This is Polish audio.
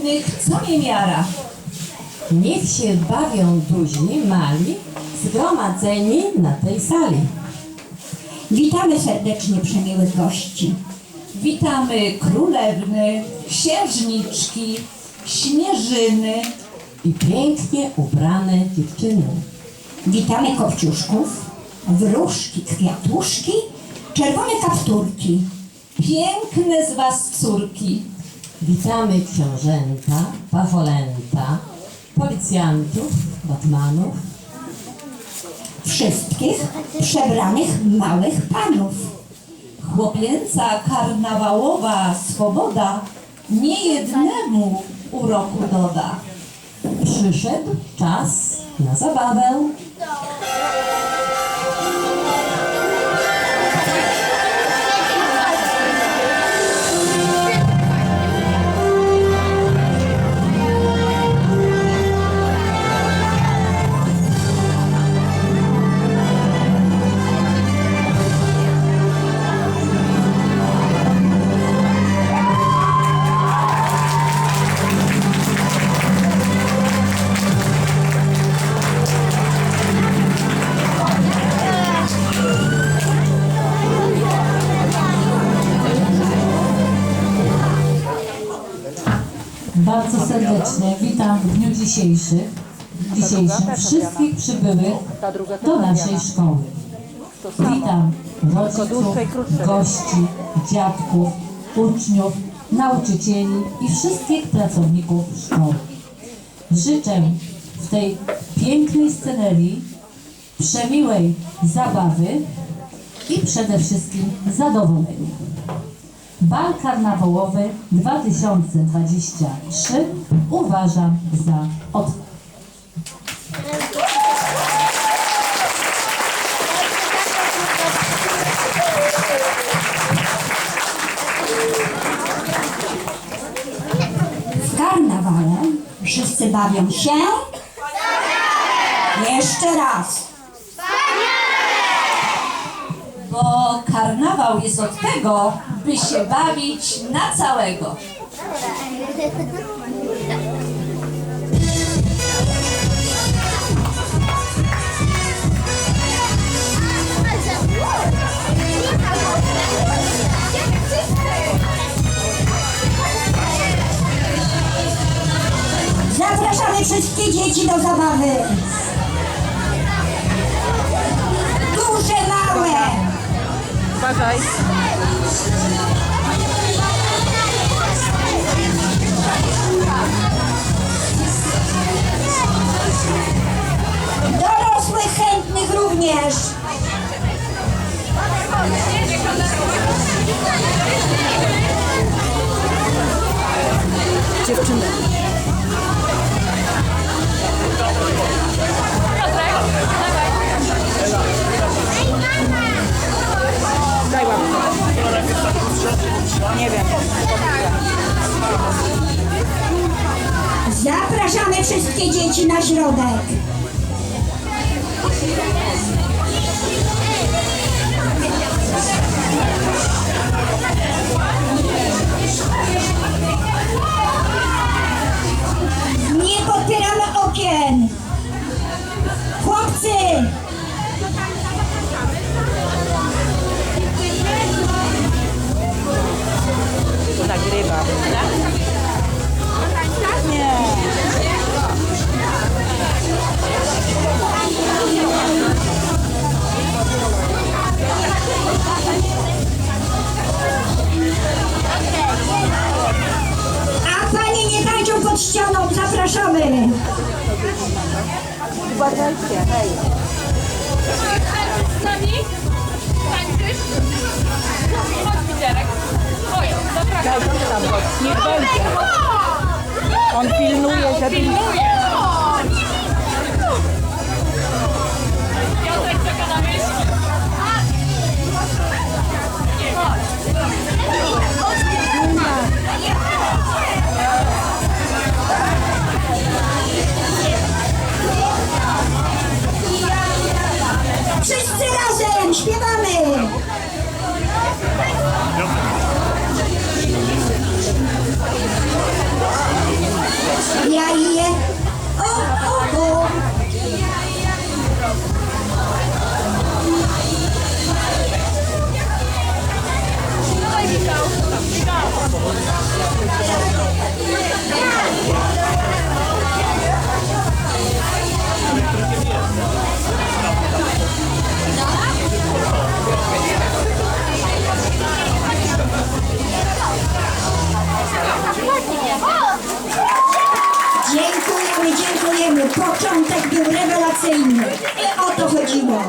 pięknych, co niemiara. Niech się bawią duzi, mali, zgromadzeni na tej sali. Witamy serdecznie przemiłych gości. Witamy królewny, księżniczki, śnieżyny. I pięknie ubrane dziewczyny. Witamy kopciuszków, wróżki, kwiatuszki, czerwone kapturki. Piękne z was córki. Witamy książęta, pacholęta, policjantów, batmanów. Wszystkich przebranych małych panów. Chłopięca karnawałowa swoboda niejednemu uroku doda. Przyszedł czas na zabawę. Bardzo serdecznie witam w dniu dzisiejszym, dzisiejszym wszystkich przybyłych do naszej szkoły. Witam rodziców, gości, dziadków, uczniów, nauczycieli i wszystkich pracowników szkoły. Życzę w tej pięknej scenerii przemiłej zabawy i przede wszystkim zadowolenia. Bal karnawałowy 2023 uważam za otwarty. Karnawale wszyscy bawią się. Jeszcze raz. Bo karnawał jest od tego, by się bawić na całego. Zapraszamy wszystkie dzieci do zabawy. Uważaj. Dorosłych chętnych również. Dziewczyny. Wszystkie dzieci na środek. Panie nie tańczą pod ścianą. Zapraszamy. Uważajcie, hej. z nami? Tańczysz? Chodź, Widzerek. Oj, zapraszam. Niech będzie. On pilnuje, żeby... komunikacyjny. I o to chodziło.